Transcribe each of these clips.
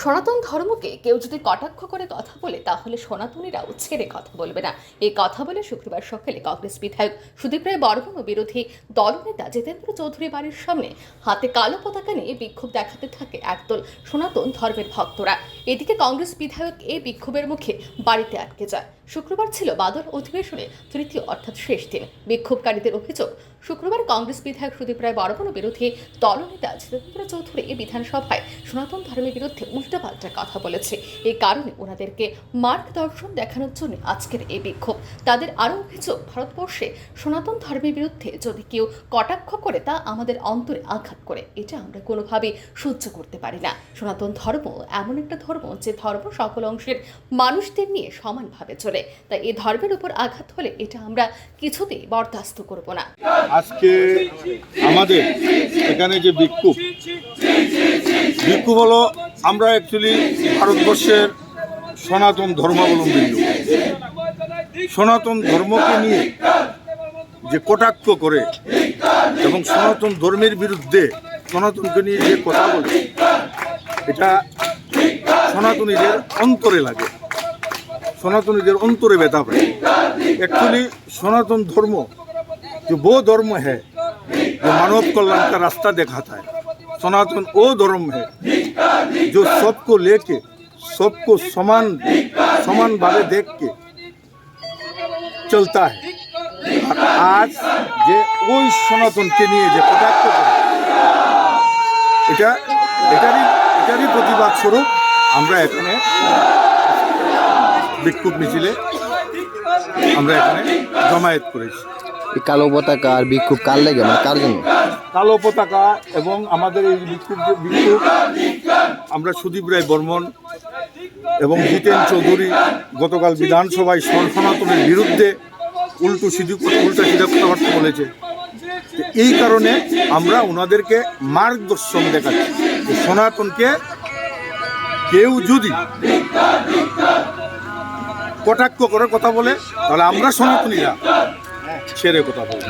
সনাতন ধর্মকে কেউ যদি কটাক্ষ করে কথা বলে, তাহলে সনাতনীরাও ছেড়ে কথা বলবে না। এই কথা বলে শুক্রবার সকালে কংগ্রেস বিধায়ক সুদীপ রায় বর্মন বিরোধী দলনেতা জিতেন্দ্র চৌধুরী বাড়ির সামনে হাতে কালো পতাকা নিয়ে বিক্ষোভ দেখাতে থাকে একদল সনাতন ধর্মের ভক্তরা। এদিকে কংগ্রেস বিধায়ক এই বিক্ষোভের মুখে বাড়িতে আটকে যায়। শুক্রবার ছিল বাদল অধিবেশনে তৃতীয় অর্থাৎ শেষ দিন। বিক্ষোভকারীদের অভিযোগ শুক্রবার কংগ্রেস বিধায়ক সুদীপ রায় ও বিরোধী দলনেতা জিতেন্দ্র চৌধুরী বিধানসভায় সনাতন ধর্মের বিরুদ্ধে উল্টোপাল্টা কথা বলেছে। এই কারণে ওনাদেরকে মার্গদর্শন দেখানোর জন্য আজকের এই বিক্ষোভ। তাদের আরও অভিযোগ, ভারতবর্ষে সনাতন ধর্মের বিরুদ্ধে যদি কেউ কটাক্ষ করে, তা আমাদের অন্তরে আঘাত করে। এটা আমরা কোনোভাবে সহ্য করতে পারি না। সনাতন ধর্ম এমন একটা ধর্ম যে ধর্ম সকল অংশের মানুষদের নিয়ে সমানভাবে চলে। তাই এই ধর্মের উপর আঘাত হলে এটা আমরা কিছুতেই বরদাস্ত করব না। আজকে আমাদের এখানে যে বিক্ষোভ বিক্ষোভ হলো আমরা অ্যাকচুয়ালি ভারতবর্ষের সনাতন ধর্মাবলম্বী লোক। সনাতন ধর্মকে নিয়ে যে কটাক্ষ করে এবং সনাতন ধর্মের বিরুদ্ধে সনাতনকে নিয়ে যে কথা বলে, এটা সনাতনীদের অন্তরে লাগে। সনাতনীদের অন্তরে ব্যথা পায়। অ্যাকচুয়ালি সনাতন ধর্ম जो वो धर्म है जो मानव कल्याण का रास्ता दिखाता है सनातन वो धर्म है जो सबको लेके सबको समान समान भावे देख के चलता है আর আজ যে ওই সনাতনকে নিয়ে যে কটাক্ষ করে এটা এটারই এটারই প্রতিবাদ স্বরূপ আমরা এখানে বিক্ষোভ মিছিলে আমরা এখানে জমায়েত করেছি এই কালো পতাকা আর বিক্ষোভ কার লেগে মানে কার জন্য? কালো পতাকা এবং আমাদের এই বিক্ষোভ বিক্ষোভ, আমরা সুদীপ রায় বর্মন এবং জিতেন চৌধুরী গতকাল বিধানসভায় সন- সনাতনের বিরুদ্ধে উল্টো সিধু, উল্টা সিধা কথাবার্তা বলেছে এই কারণে আমরা ওনাদেরকে মার্গদর্শন দেখাচ্ছি সনাতনকে কেউ যদি কটাক্ষ করে কথা বলে, তাহলে আমরা সনাতনীরা ছেড়ে কথা বলব।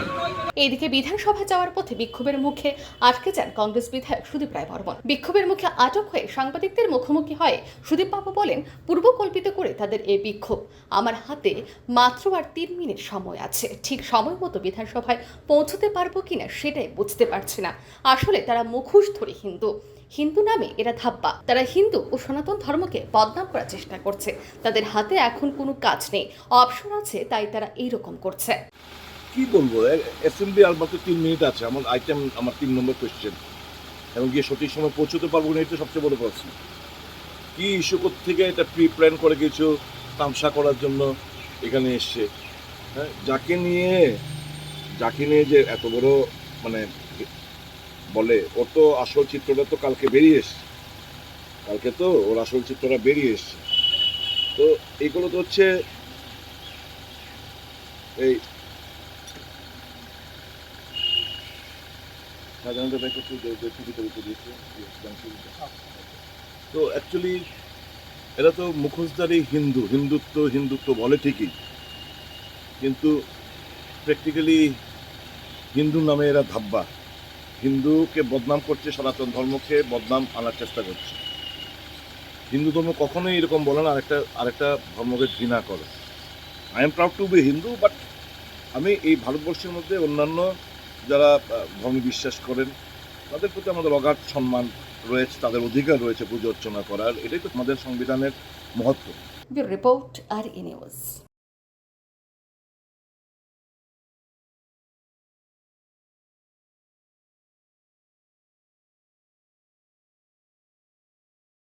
এদিকে বিধানসভা যাওয়ার পথে বিক্ষোভের মুখে আটকে যান কংগ্রেস বিধায়ক সুদীপ রায় বর্মন। বিক্ষোভের মুখে আটক হয়ে সাংবাদিকদের মুখোমুখি হয়ে সুদীপ বাবু বলেন, পূর্বকল্পিত করে তাদের এই বিক্ষোভ। আমার হাতে মাত্র আর তিন মিনিট সময় আছে। ঠিক সময় মতো বিধানসভায় পৌঁছতে পারব কিনা সেটাই বুঝতে পারছি না। আসলে তারা মুখোশ ধরে হিন্দু। হিন্দু নামে এরা ধাপ্পা। তারা হিন্দু ও সনাতন ধর্মকে বদনাম করার চেষ্টা করছে। তাদের হাতে এখন কোনো কাজ নেই। অপশন আছে, তাই তারা এইরকম করছে। কি বলব? অ্যাসেম্বলি আর মাত্র তিন মিনিট আছে। আমার আইটেম আমার তিন নম্বর কোয়েশ্চেন এবং গিয়ে সঠিক সময় পৌঁছতে পারব না, এটা সবচেয়ে বড় প্রশ্ন কি ইস্যু থেকে এটা প্রি প্ল্যান করে কিছু তামসা করার জন্য? এখানে এসছে। হ্যাঁ যাকে নিয়ে যাকে নিয়ে যে এত বড় মানে বলে, ওর তো আসল চিত্রটা তো কালকে বেরিয়ে এসছে। কালকে তো ওর আসল চিত্রটা বেরিয়ে এসছে। তো এইগুলো তো হচ্ছে, এই সাধারণত তো অ্যাকচুয়ালি এরা তো মুখোশধারী হিন্দু, হিন্দুত্ব হিন্দুত্ব বলে ঠিকই। কিন্তু প্র্যাকটিক্যালি হিন্দু নামে এরা ধাব্বা। হিন্দুকে বদনাম করছে সনাতন ধর্মকে বদনাম আনার চেষ্টা করছে। হিন্দু ধর্ম কখনোই এরকম বলে না, আরেকটা আরেকটা ধর্মকে ঘৃণা করে। I am proud to be Hindu but আমি এই ভারতবর্ষের মধ্যে অন্যান্য যারা ধর্মে বিশ্বাস করেন, তাদের প্রতি আমাদের অগাধ সম্মান রয়েছে, তাদের অধিকার রয়েছে পুজো অর্চনা করার। এটাই তো আমাদের সংবিধানের মহত্ব। Report R E news.